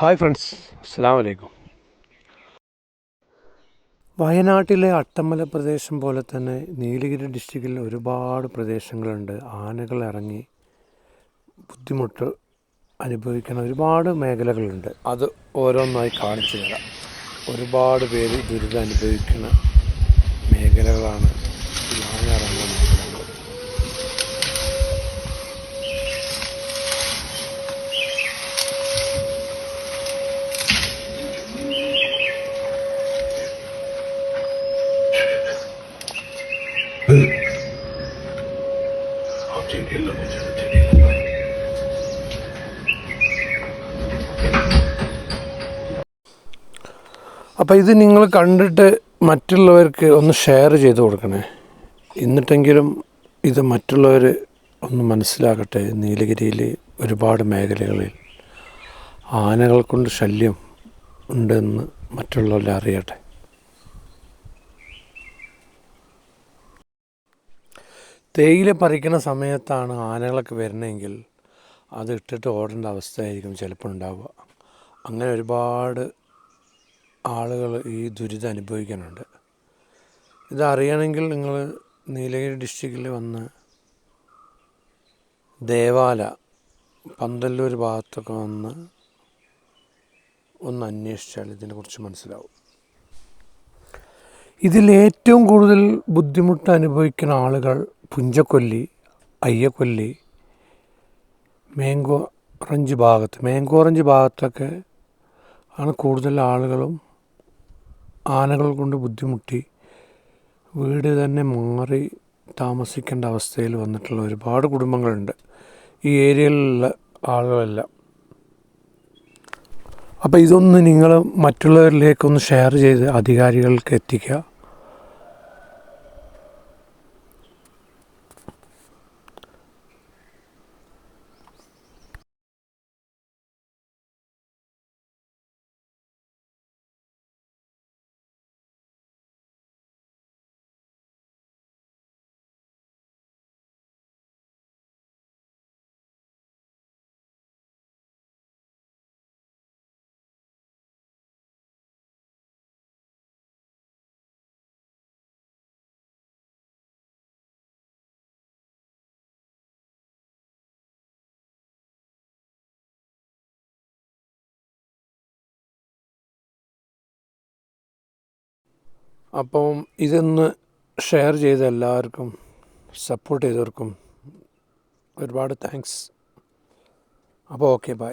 Hi friends അസ്സാം വലൈക്കും വയനാട്ടിലെ അട്ടമല പ്രദേശം പോലെ തന്നെ നീലഗിരി ഡിസ്ട്രിക്റ്റിൽ ഒരുപാട് പ്രദേശങ്ങളുണ്ട്. ആനകൾ ഇറങ്ങി ബുദ്ധിമുട്ട് അനുഭവിക്കുന്ന ഒരുപാട് മേഖലകളുണ്ട്. അത് ഓരോന്നായി കാണിച്ചു തരാം. ഒരുപാട് പേര് ദുരിതം അനുഭവിക്കുന്ന മേഖലകളാണ് ഞാൻ ആന ഇറങ്ങുന്ന മേഖലകൾ അപ്പോൾ ഇത് നിങ്ങൾ കണ്ടിട്ട് മറ്റുള്ളവർക്ക് ഒന്ന് ഷെയർ ചെയ്ത് കൊടുക്കണേ. എന്നിട്ടെങ്കിലും ഇത് മറ്റുള്ളവർ ഒന്ന് മനസ്സിലാക്കട്ടെ നീലഗിരിയിൽ ഒരുപാട് മേഖലകളിൽ ആനകൾ കൊണ്ട് ശല്യം ഉണ്ടെന്ന് മറ്റുള്ളവരെ അറിയട്ടെ. തേയില പറിക്കുന്ന സമയത്താണ് ആനകളൊക്കെ വരുന്നതെങ്കിൽ അത് ഇട്ടിട്ട് ഓടേണ്ട അവസ്ഥയായിരിക്കും ചിലപ്പോൾ ഉണ്ടാവുക. അങ്ങനെ ഒരുപാട് ആളുകൾ ഈ ദുരിതം അനുഭവിക്കുന്നുണ്ട് ഇതറിയണമെങ്കിൽ നിങ്ങൾ നീലഗിരി ഡിസ്ട്രിക്റ്റിൽ വന്ന് ദേവാല പന്തല്ലൂർ ഭാഗത്തൊക്കെ വന്ന് ഒന്ന് അന്വേഷിച്ചാൽ ഇതിനെക്കുറിച്ച് മനസ്സിലാവും. ഇതിൽ ഏറ്റവും കൂടുതൽ ബുദ്ധിമുട്ട് അനുഭവിക്കുന്ന ആളുകൾ പുഞ്ചക്കൊല്ലി അയ്യക്കൊല്ലി മേങ്കോ ഓറഞ്ച് ഭാഗത്ത് മേങ്കോ ഓറഞ്ച് ഭാഗത്തൊക്കെ ആണ് കൂടുതൽ ആളുകളും ആനകൾ കൊണ്ട് ബുദ്ധിമുട്ടി വീട് തന്നെ മാറി താമസിക്കേണ്ട അവസ്ഥയിൽ വന്നിട്ടുള്ള ഒരുപാട് കുടുംബങ്ങളുണ്ട്. ഈ ഏരിയയിലുള്ള ആളുകളെല്ലാം. അപ്പോൾ ഇതൊന്ന് നിങ്ങൾ മറ്റുള്ളവരിലേക്കൊന്ന് ഷെയർ ചെയ്ത് അധികാരികൾക്ക് എത്തിക്കുക. അപ്പം ഇതൊന്ന് ഷെയർ ചെയ്ത എല്ലാവർക്കും സപ്പോർട്ട് ചെയ്തവർക്കും ഒരുപാട് താങ്ക്സ് അപ്പോൾ ഓക്കെ ബൈ